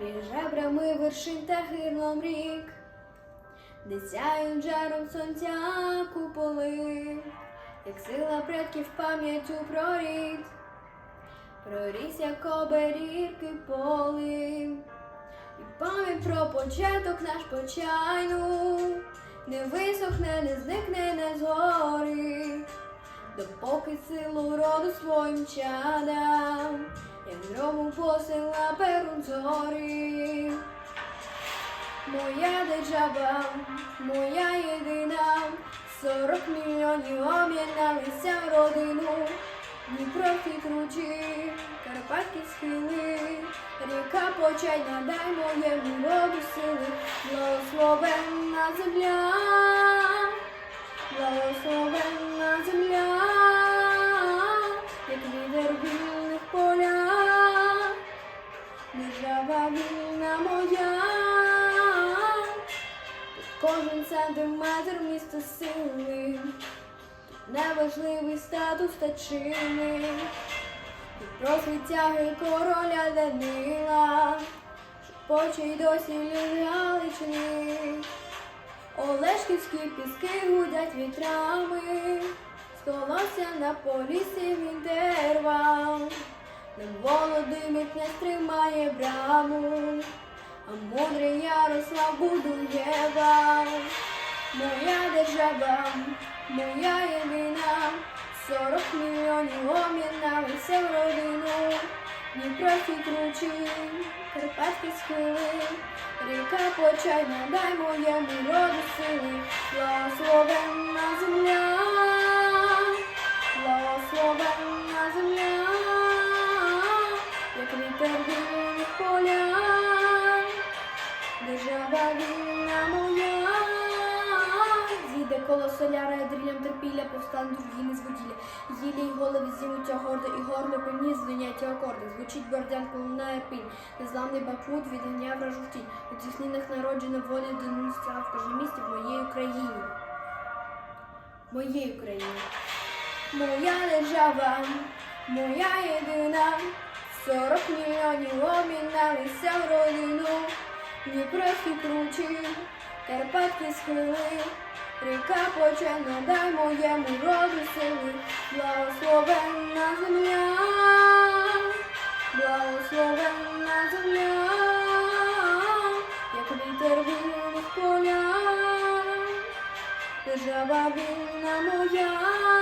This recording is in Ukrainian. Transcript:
між жебрами вершин та гирлом рік, де сяють жаром сонця куполи, як сила предків пам'яттю про рід, проріс, як оберірки полин. І пам'ять про початок наш почайну, не висохне, не зникне, не згорить, допоки силу роду своїм чадам, як грому посила перун зорі. Моя держава, моя єдина, сорок мільйонів об'єдналися в родину. Дніпро кручі, Карпатські схили, ріка почайна, дай моєму роду сили, благословенна земля, кожен сантиметр міста сили. Неважливий статус та чини, і короля Данила, почай досі люди Галичини. Олешківські піски гудять вітрами, сховався на полісі він дерва, не Володимир не стримає браму, а мудрий Ярослав будує вал. Держава, моя єдина, сорок мільйонів об'єдналися в родину, Дніпровські кручі, Карпатські схили, ріка почайна, дай моєму роду сили, благословенна земля, благословенна земля, як вітер в вільних полях. Держава вільна соляра, дрілям терпілля, повстануть руїни з воділля. Гілі й голови зімуться гордо і горло певні звиняті акорди. Звучить бордянка, лунає пінь. Незламний бакут відганяв вражу в тінь. У тіснинах народжена воля доносця в кожному місті в моїй Україні. Моїй Україні. Моя держава, моя єдина, сорок мільйонів обміналися в родину, Дніпровські кручі, Карпатські схили, ріка поче дай моєму роду сили, благословенна земля, благословенна земля, як вітер вільних поля, Держава вільна моя,